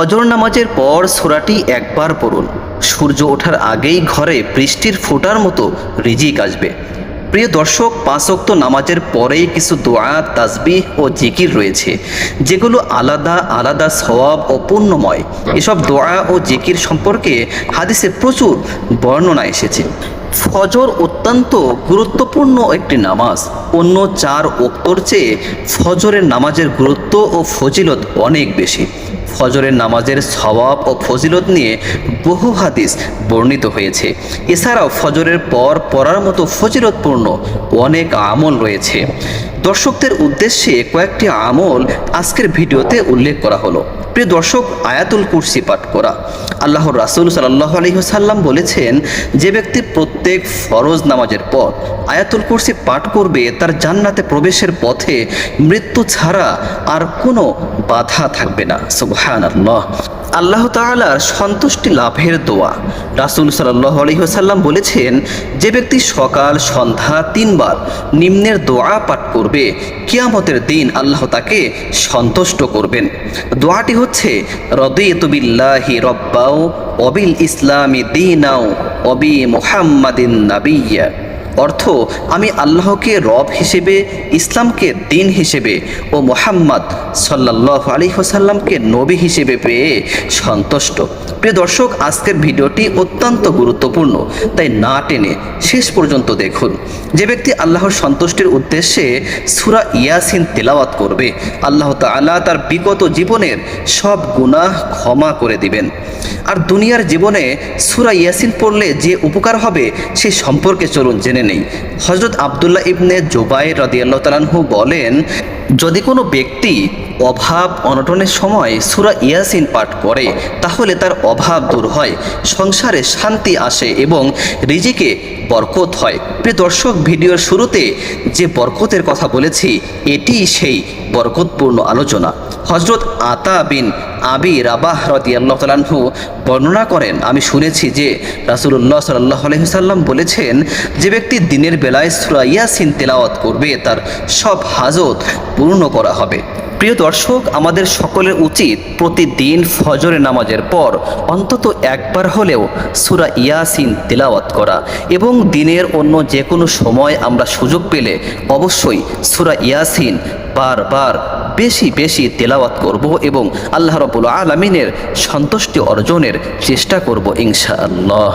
ফজর নামাজের পর সোরাটি একবার পড়ুন। সূর্য ওঠার আগেই ঘরে বৃষ্টির ফোটার মতো রিজিক আসবে। প্রিয় দর্শক পাঁচক্ত নামাজের পরেই কিছু দোয়া, তাসবিহ ও জিকির রয়েছে, যেগুলো আলাদা আলাদা সওয়াব ও পুণ্যময়। এসব দোয়া ও জিকির সম্পর্কে হাদিসে প্রচুর বর্ণনা এসেছে। ফজর অত্যন্ত গুরুত্বপূর্ণ একটি নামাজ। অন্য চার ওক্তর চেয়ে ফজরের নামাজের গুরুত্ব ও ফজিলত অনেক বেশি। ফজরের নামাজের সওয়াব ও ফজিলত নিয়ে বহু হাদিস বর্ণিত হয়েছে। এছাড়াও ফজরের পর পড়ার মতো ফজিলতপূর্ণ অনেক আমল রয়েছে। দর্শকদের উদ্দেশ্যে কয়েকটি আমল আজকের ভিডিওতে উল্লেখ করা হলো। প্রিয় দর্শক, আয়াতুল কুরসি পাঠ করা। আল্লাহর রাসুল সাল্লাহ আলহিহাসাল্লাম বলেছেন, যে ব্যক্তি প্রত্যেক ফরজ নামাজের পর আয়াতুল কুরসি পাঠ করবে, তার জান্নাতে প্রবেশের পথে মৃত্যু ছাড়া আর কোনো বাধা থাকবে না। সুবহান আল্লাহ তাআলার সন্তুষ্টি লাভের দোয়া। রাসুল আলহিহাসাল্লাম বলেছেন, যে ব্যক্তি সকাল, সন্ধ্যা তিনবার নিম্নের দোয়া পাঠ করবে, কিয়ামতের দিন আল্লাহ তাকে সন্তুষ্ট করবেন। দোয়াটি হচ্ছে রদিয়তুবিল্লাহি রব্বাও অবিল ইসলামী দিনাও অবি মুহাম্মাদিন নাবিয়া অর্থ, আমি আল্লাহকে রব হিসেবে, ইসলামকে দিন হিসেবে ও মোহাম্মদ সাল্লাহ আলী হোসাল্লামকে নবী হিসেবে পেয়ে সন্তুষ্ট। প্রিয় দর্শক, আজকের ভিডিওটি অত্যন্ত গুরুত্বপূর্ণ, তাই না টেনে শেষ পর্যন্ত দেখুন। যে ব্যক্তি আল্লাহর সন্তুষ্টির উদ্দেশ্যে সুরা ইয়াসিন তেলাওয়াত করবে, আল্লাহ তাআলা তার বিগত জীবনের সব গুনাহ ক্ষমা করে দিবেন। আর দুনিয়ার জীবনে সুরা ইয়াসিন পড়লে যে উপকার হবে, সে সম্পর্কে চলুন জেনে নেই। হজরত আবদুল্লাহ ইবনে জোবাই রদিয়াল্লাহ তালানহু বলেন যদি কোনো ব্যক্তি অভাব অনটনের সময় সুরা ইয়াসিন পাঠ করে, তাহলে তার অভাব দূর হয়, সংসারে শান্তি আসে এবং রিজিকে বরকত হয়। প্রিয় দর্শক, ভিডিওর শুরুতে যে বরকতের কথা বলেছি এটি সেই বরকতপূর্ণ আলোচনা। হজরত আতা বিন আবি রাবাহ রদি আল্লাহ তালাহু বর্ণনা করেন, আমি শুনেছি যে রাসুল্লাহ সাল্লাহ আলহিসাল্লাম বলেছেন, যে ব্যক্তি দিনের বেলায় সুরা ইয়াসিন তেলাওয়াত করবে, তার সব হাজত পূর্ণ করা হবে। প্রিয় দর্শক, আমাদের সকলের উচিত প্রতিদিন ফজরের নামাজের পর অন্তত একবার হলেও সুরা ইয়াসিন তেলাওয়াত করা এবং দিনের অন্য যে কোনো সময় আমরা সুযোগ পেলে অবশ্যই সুরা ইয়াসিন বারবার বেশি বেশি তেলাওয়াত করব এবং আল্লাহ রবুল আলমিনের সন্তুষ্টি অর্জনের চেষ্টা করব ইনশাআল্লাহ।